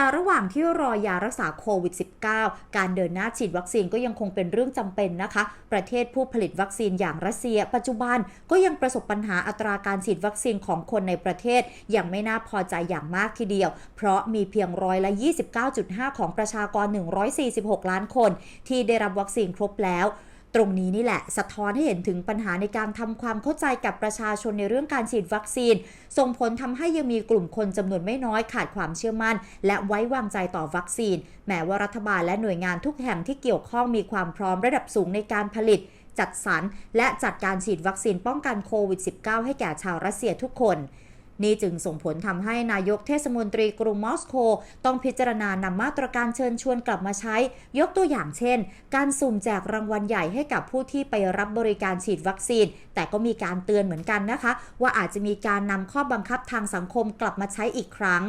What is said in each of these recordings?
แต่ระหว่างที่รอยารักษาโควิด -19 การเดินหน้าฉีดวัคซีนก็ยังคงเป็นเรื่องจำเป็นนะคะ ประเทศผู้ผลิตวัคซีนอย่างรัสเซีย ปัจจุบันก็ยังประสบปัญหาอัตราการฉีดวัคซีนของคนในประเทศยังไม่น่าพอใจอย่างมากทีเดียว เพราะมีเพียงร้อยละ 29.5 ของประชากร 146 ล้านคน ที่ได้รับวัคซีนครบแล้ว ตรงนี้นี่แหละสะท้อนให้เห็นถึงปัญหาในการทำความเข้าใจกับประชาชนในเรื่องการฉีดวัคซีน ส่งผลทำให้ยังมีกลุ่มคนจำนวนไม่น้อยขาดความเชื่อมั่น และไว้วางใจต่อวัคซีน แม้ว่ารัฐบาลและหน่วยงานทุกแห่งที่เกี่ยวข้องมีความพร้อมระดับสูงในการผลิต จัดสรรและจัดการฉีดวัคซีนป้องกันโควิด -19 ให้แก่ชาวรัสเซียทุกคน นี่จึงส่งผลทำให้นายกเทศมนตรีกรุงมอสโกต้องพิจารณานำมาตรการเชิญชวนกลับมาใช้ ยกตัวอย่างเช่น การสุ่มแจกรางวัลใหญ่ให้กับผู้ที่ไปรับบริการฉีดวัคซีน แต่ก็มีการเตือนเหมือนกันนะคะ ว่าอาจจะมีการนำข้อบังคับทางสังคมกลับมาใช้อีกครั้ง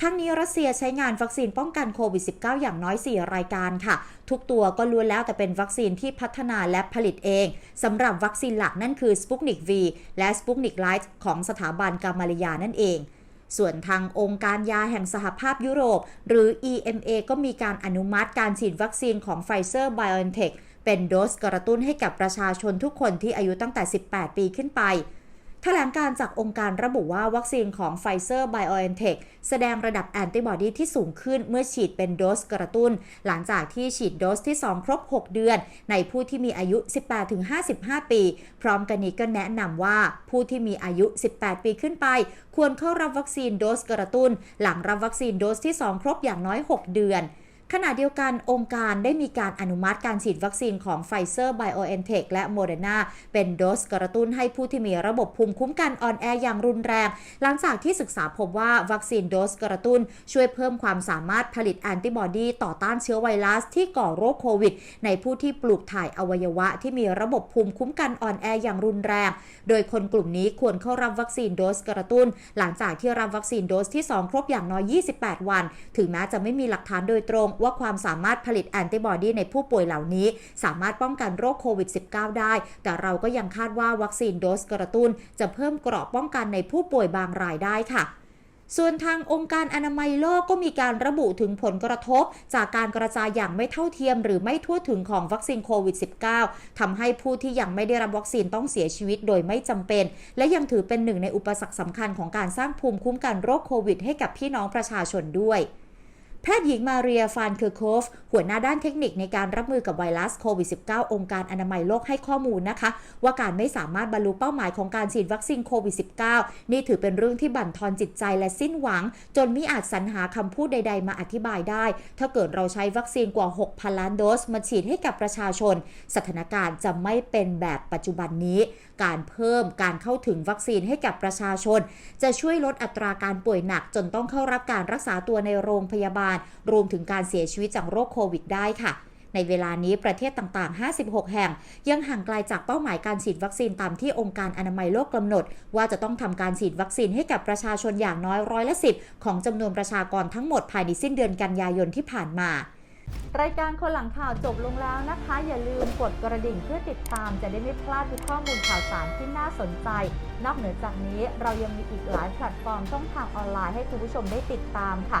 ทั้งนี้รัสเซียใช้งานวัคซีนป้องกันโควิด -19 อย่างน้อย 4 รายการค่ะ ทุกตัวก็ล้วนแล้วแต่เป็นวัคซีนที่พัฒนาและผลิตเองสำหรับวัคซีนหลักนั่นคือ Sputnik V และ Sputnik Light ของสถาบันกามาลยานั่นเองส่วนทางองค์การยาแห่งสหภาพยุโรป หรือ EMA ก็มีการอนุมัติการฉีดวัคซีนของ Pfizer BioNTech เป็นโดสกระตุ้นให้กับประชาชนทุกคนที่อายุตั้งแต่ 18 ปีขึ้นไป แถลงการจากองค์การระบุว่าวัคซีนของ Pfizer BioNTech แสดงระดับแอนติบอดีที่สูงขึ้นเมื่อฉีดเป็นโดสกระตุ้น หลังจากที่ฉีดโดสที่ 2 ครบ 6 เดือน ในผู้ที่มีอายุ 18-55 ปี พร้อมกันนี้ก็แนะนำว่าผู้ที่มีอายุ 18 ปีขึ้นไป ควรเข้ารับวัคซีนโดสกระตุ้น หลังรับวัคซีนโดสที่ 2 ครบอย่างน้อย 6 เดือน ขณะเดียวกันองค์การได้มีการอนุมัติการฉีดวัคซีนของ Pfizer BioNTech และ Moderna เป็นโดสกระตุ้นให้ผู้ที่มีระบบภูมิคุ้มกันอ่อนแออย่างรุนแรง หลังจากที่ศึกษาพบว่าวัคซีนโดสกระตุ้น ช่วยเพิ่มความสามารถผลิตแอนติบอดีต่อต้านเชื้อไวรัสที่ก่อโรคโควิด ในผู้ที่ปลูกถ่ายอวัยวะที่มีระบบภูมิคุ้มกันอ่อนแออย่างรุนแรง โดยคนกลุ่มนี้ควรเข้ารับวัคซีนโดสกระตุ้น หลังจากที่รับวัคซีนโดสที่ 2 ครบอย่างน้อย 28 วัน ถึงแม้จะไม่มีหลักฐานโดยตรงว่าความสามารถผลิตแอนติบอดีในผู้ป่วยเหล่านี้ สามารถป้องกันโรคโควิด -19 ได้ แต่เราก็ยังคาดว่าวัคซีนโดสกระตุ้น จะเพิ่มเกราะป้องกันในผู้ป่วยบางรายได้ค่ะส่วนทางองค์การอนามัยโลกก็มีการระบุถึงผลกระทบ จากการกระจายอย่างไม่เท่าเทียม หรือไม่ทั่วถึงของวัคซีนโควิด -19 ทำให้ผู้ที่ยังไม่ได้รับวัคซีนต้องเสียชีวิตโดยไม่จำเป็น และยังถือเป็นหนึ่งในอุปสรรคสำคัญของการสร้างภูมิคุ้มกันโรคโควิด ให้กับพี่น้องประชาชนด้วย แพทย์หญิงมาเรียฟานเคอร์โคฟ หัวหน้าด้านเทคนิคในการรับมือกับไวรัสโควิด -19 องค์การอนามัยโลกให้ข้อมูลนะคะ ว่าการไม่สามารถบรรลุเป้าหมายของการฉีดวัคซีนโควิด -19 นี่ถือเป็นเรื่องที่บั่นทอนจิตใจและสิ้นหวัง จนมิอาจสรรหาคำพูดใด ๆ มาอธิบายได้ ถ้าเกิดเราใช้วัคซีนกว่า 6,000 ล้านโดส มาฉีดให้กับประชาชน สถานการณ์จะไม่เป็นแบบปัจจุบันนี้ การเพิ่มการเข้าถึงวัคซีนให้กับประชาชน จะช่วยลดอัตราการป่วยหนักจนต้องเข้ารับการรักษาตัวในโรงพยาบาลรวมถึงการเสียชีวิตจากโรคโควิดได้ค่ะในเวลานี้ประเทศต่างๆ 56 แห่ง ยังห่างไกลจากเป้าหมายการฉีดวัคซีนตามที่องค์การอนามัยโลกกำหนด ว่าจะต้องทำการฉีดวัคซีนให้กับประชาชนอย่างน้อยร้อยละสิของจำนวนประชากรทั้งหมดภายในสิ้นเดือนกันยายนที่ผ่านมารายการคนหลังข่าวจบลงแล้วนะคะ อย่าลืมกดกระดิ่งเพื่อติดตามจะได้ไม่พลาดทุกข้อมูลข่าวสารที่น่าสนใจ นอกเหนือจากนี้เรายังมีอีกหลายแพลตฟอร์มช่องทางออนไลน์ให้คุณผู้ชมได้ติดตามค่ะ